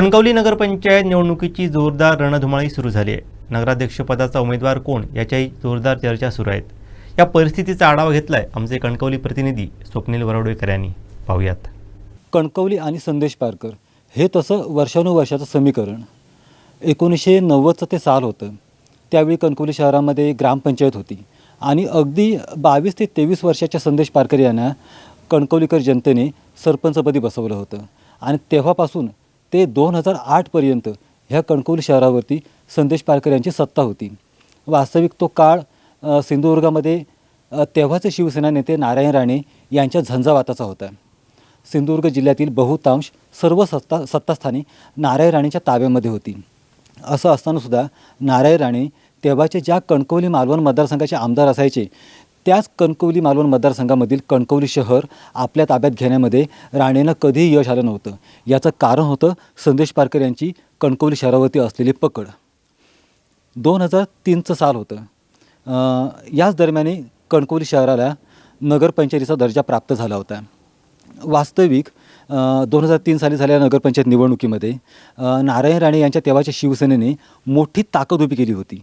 कणकवली नगरपंचायत निवडणुकीची जोरदार रणधुमाळी सुरू झाली आहे. नगराध्यक्षपदाचा उमेदवार कोण याच्याही जोरदार चर्चा सुरू आहेत. या परिस्थितीचा आढावा घेतलाय आमचे कणकवली प्रतिनिधी स्वप्नील वरवडेकर यांनी. पाहूयात. कणकवली आणि संदेश पारकर हे तसं वर्षानुवर्षाचं समीकरण. एकोणीसशे नव्वदचं ते साल होतं. त्यावेळी कणकवली शहरामध्ये ग्रामपंचायत होती. आणि अगदी बावीस ते तेवीस वर्षाच्या संदेश पारकर यांना कणकवलीकर जनतेने सरपंचपदी बसवलं होतं. आणि तेव्हापासून ते दोन हजार आठपर्यंत ह्या कणकवली शहरावरती संदेश पारकर यांची सत्ता होती. वास्तविक तो काळ सिंधुदुर्गामध्ये तेव्हाचे शिवसेना नेते नारायण राणे यांच्या झंझावाताचा होता. सिंधुदुर्ग जिल्ह्यातील बहुतांश सर्व सत्ता सत्तास्थाने नारायण राणेच्या ताब्यामध्ये होती. असं असतानासुद्धा नारायण राणे तेव्हाचे ज्या कणकवली मालवण मतदारसंघाचे आमदार असायचे त्याच कणकवली मालवण मतदारसंघामधील कणकवली शहर आपल्या ताब्यात घेण्यामध्ये राणेंना कधीही यश आलं नव्हतं. याचं कारण होतं संदेश पारकर यांची कणकवली शहरावरती असलेली पकड. दोन हजार तीनचं साल होतं. याच दरम्याने कणकवली शहराला नगरपंचायतीचा दर्जा प्राप्त झाला होता. वास्तविक दोन हजार तीन साली झालेल्या नगरपंचायत निवडणुकीमध्ये नारायण राणे यांच्या तेव्हाच्या शिवसेनेने मोठी ताकद उभी केली होती.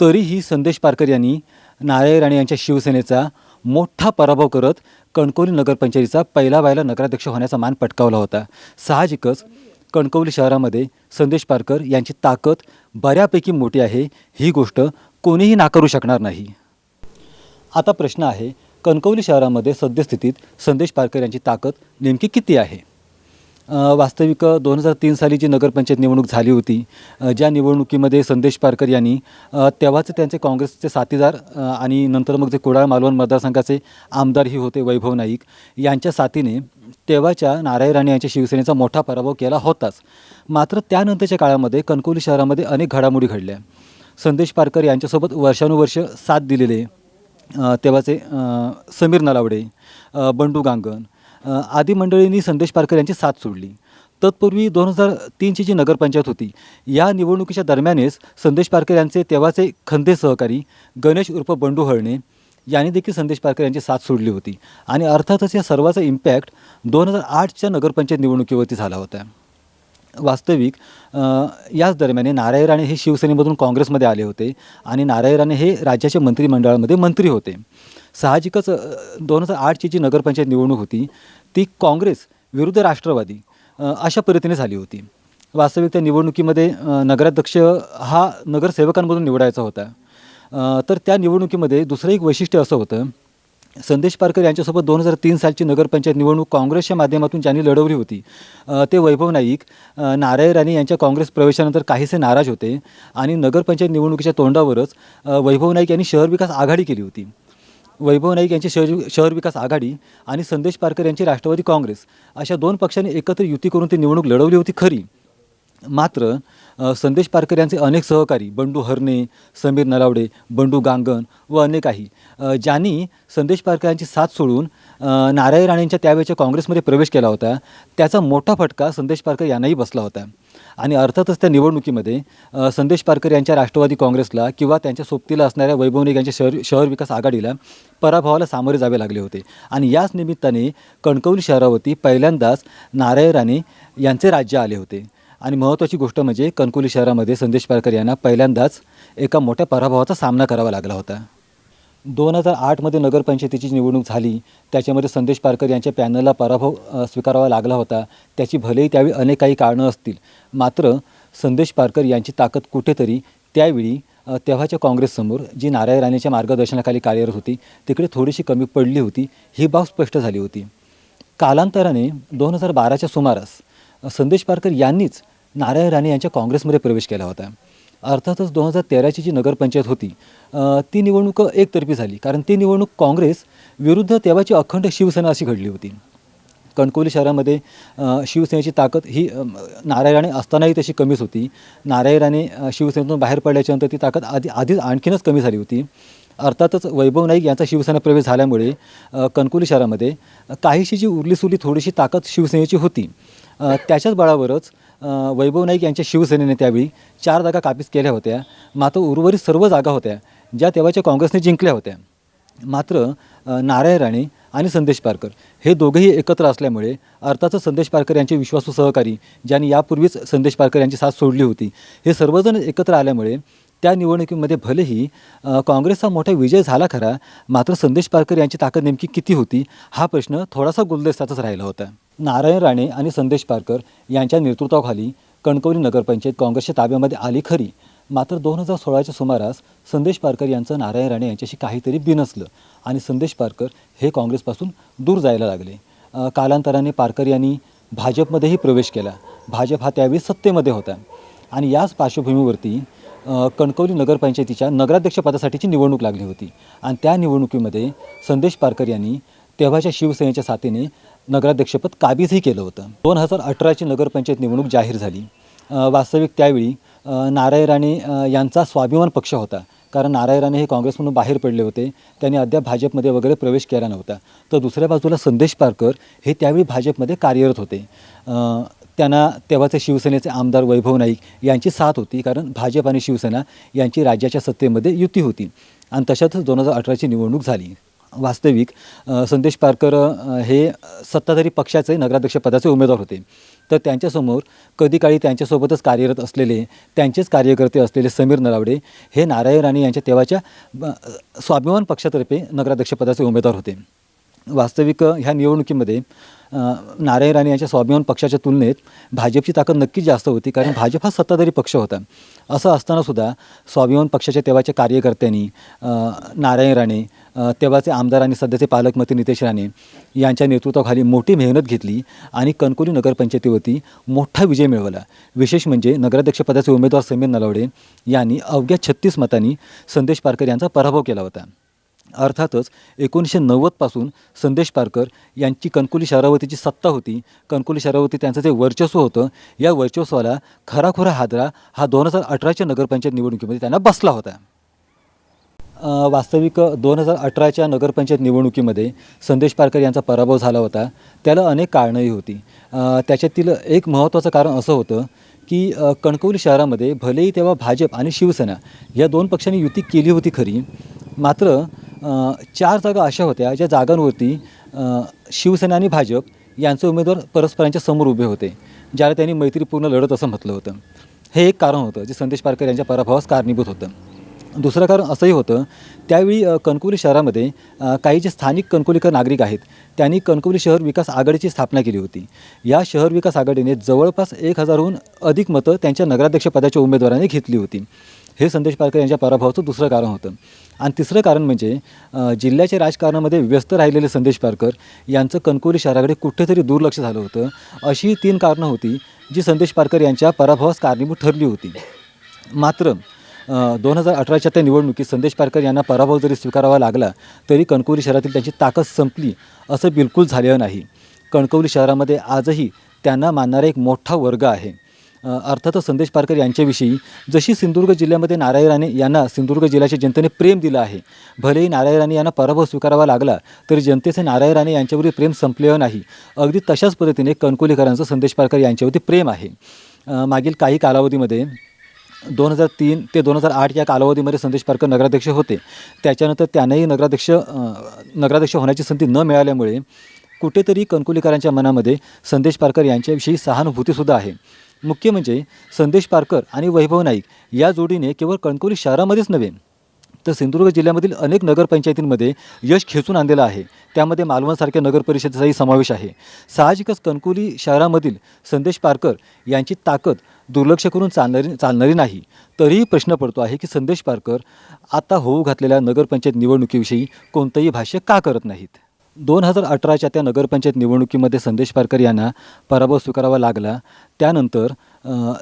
तरीही संदेश पारकर यांनी नारायण राणे यांच्या शिवसेनेचा मोठा पराभव करत कणकवली नगरपंचायतीचा पहिला बायला नगराध्यक्ष होण्याचा मान पटकावला होता. साहजिकच कणकवली शहरामध्ये संदेश पारकर यांची ताकद बऱ्यापैकी मोठी आहे. ही गोष्ट कोणीही नाकारू शकणार नाही. आता प्रश्न आहे कणकवली शहरामध्ये सद्यस्थितीत संदेश पारकर यांची ताकद नेमकी किती आहे? वास्तविक दोन हजार तीन साली जी नगरपंचायत निवडणूक झाली होती. ज्या निवडणुकीमध्ये संदेश पारकर यांनी तेव्हाच त्यांचे काँग्रेसचे साथीदार आणि नंतर मग जे कुडाळ मालवण मतदारसंघाचे आमदारही होते वैभव नाईक यांच्या साथीने तेव्हाच्या नारायण राणे यांच्या शिवसेनेचा मोठा पराभव केला होताच. मात्र त्यानंतरच्या काळामध्ये कणकवली शहरामध्ये अनेक घडामोडी घडल्या. संदेश पारकर यांच्यासोबत वर्षानुवर्ष साथ दिलेले तेव्हाचे समीर नलावडे बंडू गांगण आदी मंडळींनी संदेश पारकर यांची साथ सोडली. तत्पूर्वी दोन हजार तीनची जी नगरपंचायत होती या निवडणुकीच्या दरम्यानच संदेश पारकर यांचे तेव्हाचे खंदे सहकारी गणेश उर्फ बंडू हळणे यांनी देखील संदेश पारकर यांची साथ सोडली होती आणि अर्थातच या सर्वाचा इम्पॅक्ट दोन हजार आठच्या नगरपंचायत निवडणुकीवरती झाला होता. वास्तविक याच दरम्यान नारायण राणे हे शिवसेनेमधून काँग्रेसमध्ये आले होते आणि नारायण राणे हे राज्याच्या मंत्रिमंडळामध्ये मंत्री होते. साहजिकच दोन हजार आठची जी नगरपंचायत निवडणूक होती ती काँग्रेस विरुद्ध राष्ट्रवादी अशा पद्धतीने झाली होती. वास्तविक त्या निवडणुकीमध्ये नगराध्यक्ष हा नगरसेवकांमधून निवडायचा होता. तर त्या निवडणुकीमध्ये दुसरं एक वैशिष्ट्य असं होतं संदेश पारकर यांच्यासोबत दोन हजार तीन सालची नगरपंचायत निवडणूक काँग्रेसच्या माध्यमातून ज्यांनी लढवली होती ते वैभव नाईक नारायण राणे यांच्या काँग्रेस प्रवेशानंतर काहीसे नाराज होते आणि नगरपंचायत निवडणुकीच्या तोंडावरच वैभव नाईक यांनी शहर विकास आघाडी केली होती. वैभव नाईक यांची शहर शहर विकास आघाडी आणि संदेश पारकर यांची राष्ट्रवादी काँग्रेस अशा दोन पक्षांनी एकत्र युती करून ती निवडणूक लढवली होती खरी. मात्र संदेश पारकर यांचे अनेक सहकारी बंडू हरणे समीर नलावडे बंडू गांगण व अनेक काही ज्यांनी संदेश पारकर यांची साथ सोडून नारायण राणेंच्या त्यावेळेच्या काँग्रेसमध्ये प्रवेश केला होता त्याचा मोठा फटका संदेश पारकर यांनाही बसला होता. आणि अर्थातच त्या निवडणुकीमध्ये संदेश पारकर यांच्या राष्ट्रवादी काँग्रेसला किंवा त्यांच्या सोबतीला असणाऱ्या वैभव यांच्या शहर शहर विकास आघाडीला पराभवाला सामोरे जावे लागले होते. आणि याच निमित्ताने कणकवली शहरावरती पहिल्यांदाच नारायण राणे यांचे राज्य आले होते. आणि महत्त्वाची गोष्ट म्हणजे कणकुली शहरामध्ये संदेश पारकर यांना पहिल्यांदाच एका मोठ्या पराभवाचा सामना करावा लागला होता. दोन हजार आठमध्ये नगरपंचायतीची निवडणूक झाली. त्याच्यामध्ये संदेश पारकर यांच्या पॅनलला पराभव स्वीकारावा लागला होता. त्याची भलेही त्यावेळी अनेक काही कारणं असतील. मात्र संदेश पारकर यांची ताकद कुठेतरी त्यावेळी तेव्हाच्या काँग्रेससमोर जी नारायण राणेच्या मार्गदर्शनाखाली कार्यरत होती तिकडे थोडीशी कमी पडली होती ही बाब स्पष्ट झाली होती. कालांतराने दोन हजार बाराच्या सुमारास संदेश पारकर यांनीच नारायण राणे यांच्या काँग्रेसमध्ये प्रवेश केला होता. अर्थातच दोन हजार तेराची जी नगरपंचायत होती ती निवडणूक एकतर्फी झाली. कारण ती निवडणूक काँग्रेस विरुद्ध तेव्हाची अखंड शिवसेना अशी घडली होती. कणकवली शहरामध्ये शिवसेनेची ताकद ही नारायण राणे असतानाही तशी कमीच होती. नारायण राणे शिवसेनेतून बाहेर पडल्याच्यानंतर ती ताकद आधी आधीच आणखीनच कमी झाली होती. अर्थातच वैभव नाईक यांचा शिवसेना प्रवेश झाल्यामुळे कणकवली शहरामध्ये काहीशी जी उरलीसुरली थोडीशी ताकद शिवसेनेची होती. त्याच्याच बळावरच वैभव नाईक यांच्या शिवसेनेने त्यावेळी चार जागा कापीस केल्या होत्या. मात्र उर्वरित सर्व जागा होत्या ज्या तेव्हाच्या काँग्रेसने जिंकल्या होत्या. मात्र नारायण राणे आणि संदेश पारकर हे दोघेही एकत्र असल्यामुळे अर्थातच संदेश पारकर यांचे विश्वासू सहकारी ज्यांनी यापूर्वीच संदेश पारकर यांची साथ सोडली होती हे सर्वजण एकत्र आल्यामुळे त्या निवडणुकीमध्ये भलेही काँग्रेसचा मोठा विजय झाला खरा मात्र संदेश पारकर यांची ताकद नेमकी किती होती हा प्रश्न थोडासा गुलदस्ताचाच राहिला होता. नारायण राणे आणि संदेश पारकर यांच्या नेतृत्वाखाली कणकवली नगरपंचायत काँग्रेसच्या ताब्यामध्ये आली खरी. मात्र दोन हजार सोळाच्या सुमारास संदेश पारकर यांचं नारायण राणे यांच्याशी काहीतरी बिनसलं आणि संदेश पारकर हे काँग्रेसपासून दूर जायला लागले. कालांतराने पारकर यांनी भाजपमध्येही प्रवेश केला. भाजप हा त्यावेळी सत्तेमध्ये होता. आणि याच पार्श्वभूमीवरती कणकवली नगरपंचायतीच्या नगराध्यक्षपदासाठीची निवडणूक लागली होती. आणि त्या निवडणुकीमध्ये संदेश पारकर यांनी तेव्हाच्या शिवसेनेच्या साथीने नगराध्यक्षपद काबीजही केलं होतं. दोन हजार अठराची नगरपंचायत निवडणूक जाहीर झाली. वास्तविक त्यावेळी नारायण राणे यांचा स्वाभिमान पक्ष होता. कारण नारायण राणे हे काँग्रेसमधून बाहेर पडले होते. त्यांनी अद्याप भाजपमध्ये वगैरे प्रवेश केला नव्हता. तर दुसऱ्या बाजूला संदेश पारकर हे त्यावेळी भाजपमध्ये कार्यरत होते. त्यांना तेव्हाचे शिवसेनेचे आमदार वैभव नाईक यांची साथ होती. कारण भाजप आणि शिवसेना यांची राज्याच्या सत्तेमध्ये युती होती. आणि तशातच दोन हजार अठराची निवडणूक झाली. वास्तविक संदेश पारकर हे सत्ताधारी पक्षाचे नगराध्यक्षपदाचे उमेदवार होते. तर त्यांच्यासमोर कधी काळी त्यांच्यासोबतच कार्यरत असलेले त्यांचेच कार्यकर्ते असलेले समीर नरावडे हे नारायण राणे यांच्या तेव्हाच्या स्वाभिमान पक्षातर्फे नगराध्यक्षपदाचे उमेदवार होते. वास्तविक ह्या निवडणुकीमध्ये नारायण राणे यांच्या स्वाभिमान पक्षाच्या तुलनेत भाजपची ताकद नक्कीच जास्त होती कारण भाजप हा सत्ताधारी पक्ष होता. असं असतानासुद्धा स्वाभिमान पक्षाच्या तेव्हाच्या कार्यकर्त्यांनी नारायण राणे तेव्हाचे आमदार आणि सध्याचे पालकमंत्री नितेश राणे यांच्या नेतृत्वाखाली मोठी मेहनत घेतली आणि कणकोली नगरपंचायतीवरती मोठा विजय मिळवला. विशेष म्हणजे नगराध्यक्षपदाचे उमेदवार समीर नलावडे यांनी अवघ्या छत्तीस मतांनी संदेश पारकर यांचा पराभव केला होता. अर्थातच एकोणीसशे नव्वदपासून संदेश पारकर यांची कणकोली शरावतीची सत्ता होती. कणकुली शरावती त्यांचं जे वर्चस्व होतं या वर्चस्वाला खराखुरा हादरा हा दोन हजार अठराच्या नगरपंचायत निवडणुकीमध्ये त्यांना बसला होता. वास्तविक दोन हजार अठराच्या नगरपंचायत निवडणुकीमध्ये संदेश पारकर यांचा पराभव झाला होता. त्याला अनेक कारणंही होती. त्याच्यातील एक महत्त्वाचं कारण असं होतं की कणकवली शहरामध्ये भलेही तेव्हा भाजप आणि शिवसेना या दोन पक्षांनी युती केली होती खरी मात्र चार जागा अशा होत्या ज्या जागांवरती शिवसेना आणि भाजप यांचे उमेदवार परस्परांच्या समोर उभे होते ज्याला त्यांनी मैत्रीपूर्ण लढत असं म्हटलं होतं. हे एक कारण होतं जे संदेश पारकर यांच्या पराभवास कारणीभूत होतं. दुसरं कारण असंही होतं त्यावेळी कणकवली शहरामध्ये काही जे स्थानिक कणकवलीकर नागरिक आहेत त्यांनी कणकवली शहर विकास आघाडीची स्थापना केली होती. या शहर विकास आघाडीने जवळपास एक हजारहून अधिक मतं त्यांच्या नगराध्यक्षपदाच्या उमेदवाराने घेतली होती. हे संदेश पारकर यांच्या पराभवाचं दुसरं कारण होतं. आणि तिसरं कारण म्हणजे जिल्ह्याच्या राजकारणामध्ये व्यस्त राहिलेले संदेश पारकर यांचं कणकवली शहराकडे कुठेतरी दुर्लक्ष झालं होतं. अशी तीन कारणं होती जी संदेश पारकर यांच्या पराभवास कारणीभूत ठरली होती. मात्र दोन हजार अठराच्या त्या निवडणुकीत संदेश पारकर यांना पराभव जरी स्वीकारावा लागला तरी कणकवली शहरातील त्यांची ताकद संपली असं बिलकुल झालेलं नाही. कणकवली शहरामध्ये आजही त्यांना मानणारा एक मोठा वर्ग आहे. अर्थातच संदेश पारकर यांच्याविषयी जशी सिंधुदुर्ग जिल्ह्यामध्ये नारायण राणे यांना सिंधुदुर्ग जिल्ह्याच्या जनतेने प्रेम दिलं आहे भलेही नारायण राणे यांना पराभव स्वीकारावा लागला तरी जनतेचे नारायण राणे यांच्यावरील प्रेम संपलेलं नाही. अगदी तशाच पद्धतीने कणकोलीकरांचं संदेश पारकर यांच्यावरती प्रेम आहे. मागील काही कालावधीमध्ये दोन हजार तीन ते दोन हजार आठ या कालावधीमध्ये संदेश पारकर नगराध्यक्ष होते. त्याच्यानंतर त्यांनाही नगराध्यक्ष नगराध्यक्ष होण्याची संधी न मिळाल्यामुळे कुठेतरी कणकुलीकरांच्या मनामध्ये संदेश पारकर यांच्याविषयी सहानुभूतीसुद्धा आहे. मुख्य म्हणजे संदेश पारकर आणि वैभव नाईक या जोडीने केवळ कणकोली शहरामध्येच नव्हे तर सिंधुदुर्ग जिल्ह्यामधील अनेक नगरपंचायतींमध्ये यश खेचून आणलेलं आहे. त्यामध्ये मालवणसारख्या नगरपरिषदेचाही समावेश आहे. साहजिकच कणकोली शहरामधील संदेश पारकर यांची ताकद दुर्लक्ष करून चालणारी चालणारी नाही. तरीही प्रश्न पडतो आहे की संदेश पारकर आता होऊ घातलेल्या नगरपंचायत निवडणुकीविषयी कोणतंही भाष्य का करत नाहीत? दोन हजार अठराच्या त्या नगरपंचायत निवडणुकीमध्ये संदेश पारकर यांना पराभव स्वीकारावा लागला. त्यानंतर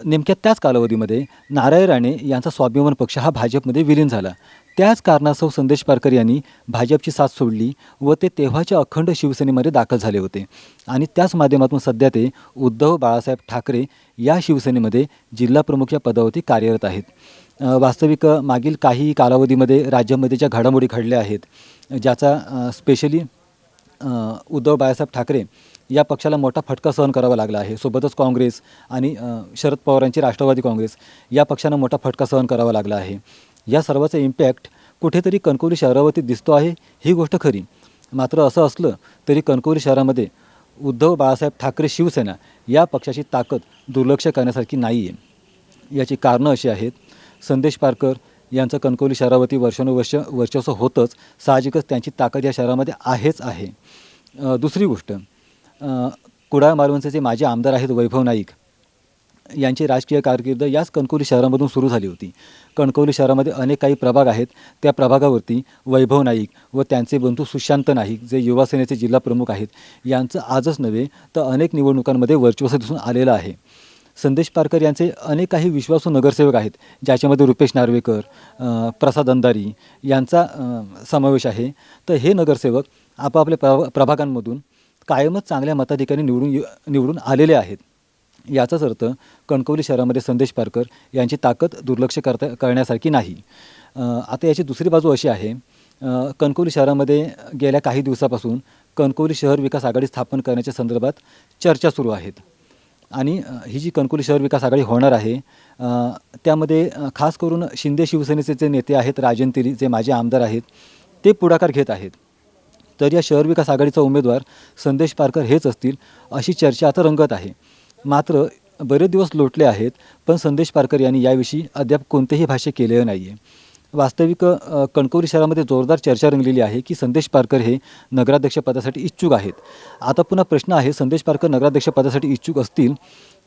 नेमक्या त्याच कालावधीमध्ये नारायण राणे यांचा स्वाभिमान पक्ष हा भाजपमध्ये विलीन झाला. त्याच कारणास्तव संदेश पारकर यांनी भाजपची साथ सोडली व ते तेव्हाच्या अखंड शिवसेनेमध्ये दाखल झाले होते. आणि त्याच माध्यमातून सध्या ते उद्धव बाळासाहेब ठाकरे या शिवसेनेमध्ये जिल्हाप्रमुख या पदावरती कार्यरत आहेत. वास्तविक मागील काही कालावधीमध्ये राज्यामध्ये ज्या घडामोडी घडल्या आहेत ज्याचा स्पेशली उद्धव बाळासाहेब ठाकरे या पक्षाला मोठा फटका सहन करावा लागला आहे. सोबतच काँग्रेस आणि शरद पवारांची राष्ट्रवादी काँग्रेस या पक्षांना मोठा फटका सहन करावा लागला आहे. या सर्वाचा इम्पॅक्ट कुठेतरी कणकवली शहरावरती दिसतो आहे ही गोष्ट खरी. मात्र असं असलं तरी कणकवली शहरामध्ये उद्धव बाळासाहेब ठाकरे शिवसेना या पक्षाची ताकद दुर्लक्ष करण्यासारखी नाही आहे याची कारणं अशी आहेत संदेश पारकर यांचं कणकवली शहरावरती वर्षानुवर्ष वर्चस्व होतंच. साहजिकच त्यांची ताकद या शहरामध्ये आहेच आहे. दुसरी गोष्ट कुडाळ मालवणचे जे माजी आमदार आहेत वैभव नाईक यांची राजकीय कारकीर्द याच कणकवली शहरामधून सुरू झाली होती. कणकवली शहरामध्ये अनेक काही प्रभाग आहेत. त्या प्रभागावरती वैभव नाईक व त्यांचे बंधू सुशांत नाईक जे युवा सेनेचे जिल्हा प्रमुख आहेत यांचं आजच नव्हे तर अनेक निवडणुकांमध्ये वर्चस्व दिसून आलेलं आहे. संदेश पारकर यांचे अनेक काही विश्वासू नगरसेवक आहेत ज्याच्यामध्ये रुपेश नार्वेकर प्रसाद अंधारी यांचा समावेश आहे. तर हे नगरसेवक आपापल्या प्रभा प्रभागांमधून कायमच चांगल्या मताधिकारी निवडून निवडून आलेले आहेत. याचाच अर्थ कणकवली शहरामध्ये संदेश पारकर यांची ताकद दुर्लक्ष करता करण्यासारखी नाही. आता याची दुसरी बाजू अशी आहे कणकवली शहरामध्ये गेल्या काही दिवसापासून कणकवली शहर विकास आघाडी स्थापन करण्याच्या संदर्भात चर्चा सुरू आहेत. आणि ही जी कणकुली शहर विकास आघाडी होणार आहे त्यामध्ये खास करून शिंदे शिवसेनेचे जे नेते आहेत राजन तिरी जे माजी आमदार आहेत ते पुढाकार घेत आहेत. तर या शहर विकास आघाडीचा उमेदवार संदेश पारकर हेच असतील अशी चर्चा आता रंगत आहे. मात्र बरेच दिवस लोटले आहेत पण संदेश पारकर यांनी याविषयी अद्याप कोणतेही भाष्य केलेलं नाही आहे वास्तविक कणकवली शहरामध्ये जोरदार चर्चा रंगलेली आहे की संदेश पारकर हे नगराध्यक्षपदासाठी इच्छुक आहेत. आता पुन्हा प्रश्न आहे संदेश पारकर नगराध्यक्षपदासाठी इच्छुक असतील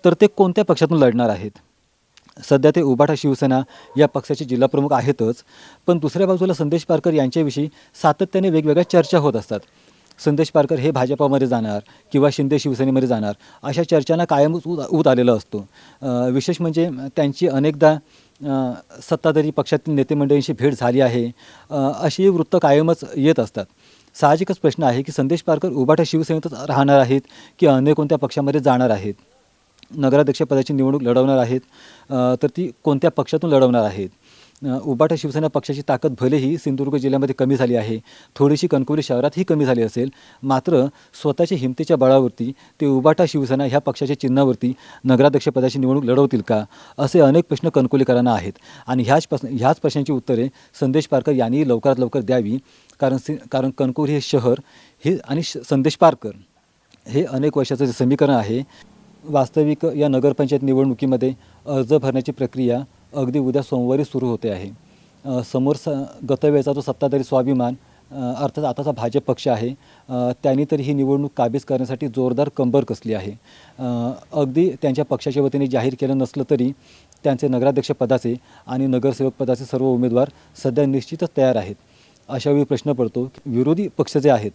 तर ते कोणत्या पक्षातून लढणार आहेत? सध्या ते उबाठा शिवसेना या पक्षाचे जिल्हाप्रमुख आहेतच पण दुसऱ्या बाजूला संदेश पारकर यांच्याविषयी सातत्याने वेगवेगळ्या चर्चा होत असतात. संदेश पारकर हे भाजपामध्ये जाणार किंवा शिंदे शिवसेनेमध्ये जाणार अशा चर्चांना कायमच उद उद आलेला असतो. विशेष म्हणजे त्यांची अनेकदा सत्ताधारी पक्षातील नेतेमंडळींशी भेट झाली आहे. अशी वृत्त कायमच येत असतात. साहजिकच प्रश्न आहे की संदेश पारकर उबाठा शिवसेनेतच राहणार आहेत की अन्य कोणत्या पक्षामध्ये जाणार आहेत? नगराध्यक्षपदाची निवडणूक लढवणार आहेत. तर ती कोणत्या पक्षातून लढवणार आहेत? उबाटा शिवसेना पक्षाची ताकद भलेही सिंधुदुर्ग जिल्ह्यामध्ये कमी झाली आहे. थोडीशी कणकवली शहरातही कमी झाली असेल. मात्र स्वतःच्या हिमतीच्या बळावरती ते उबाटा शिवसेना ह्या पक्षाच्या चिन्हावरती नगराध्यक्षपदाची निवडणूक लढवतील का? असे अनेक प्रश्न कणकवलीकरांना आहेत. आणि ह्याच प्रश्न ह्याच प्रश्नांची उत्तरे संदेश पारकर यांनी लवकरात लवकर द्यावी. कारण सि कारण कणकवली हे शहर हे आणि श- संदेश पारकर हे अनेक वर्षाचं जे समीकरण आहे. वास्तविक या नगरपंचायत निवडणुकीमध्ये अर्ज भरण्याची प्रक्रिया अगदी उद्या सोमवारी सुरू होते आहे. समोर स गतवेळचा जो सत्ताधारी स्वाभिमान अर्थात आताचा भाजप पक्ष आहे त्यांनी तर ही निवडणूक काबीज करण्यासाठी जोरदार कंबर कसली आहे. अगदी त्यांच्या पक्षाच्या वतीने जाहीर केलं नसलं तरी त्यांचे नगराध्यक्षपदाचे आणि नगरसेवक पदाचे सर्व उमेदवार सध्या निश्चितच तयार आहेत. अशावेळी प्रश्न पडतो की विरोधी पक्ष जे आहेत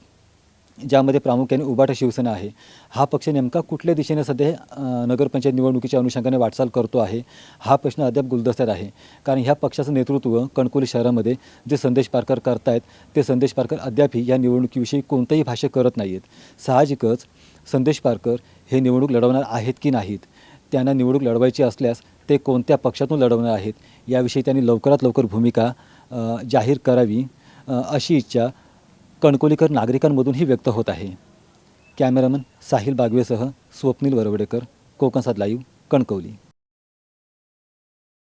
ज्यामध्ये प्रामुख्याने उबाटा शिवसेना आहे. हा पक्ष नेमका कुठल्या दिशेने सध्या नगरपंचायत निवडणुकीच्या अनुषंगाने वाटचाल करतो आहे हा प्रश्न अद्याप गुलदस्त्यात आहे. कारण ह्या पक्षाचं नेतृत्व कणकोली शहरामध्ये जे संदेश पारकर करतायत ते संदेश पारकर अद्यापही या निवडणुकीविषयी कोणतंही भाष्य करत नाही आहेत साहजिकच संदेश पारकर हे निवडणूक लढवणार आहेत की नाहीत? त्यांना निवडणूक लढवायची असल्यास ते कोणत्या पक्षातून लढवणार आहेत? याविषयी त्यांनी लवकरात लवकर भूमिका जाहीर करावी अशी इच्छा कणकोलीकर नागरिकांमधूनही व्यक्त होत आहे. कॅमेरामन साहिल बागवेसह स्वप्नील वरवडेकर कोकणसात लाईव्ह कणकवली.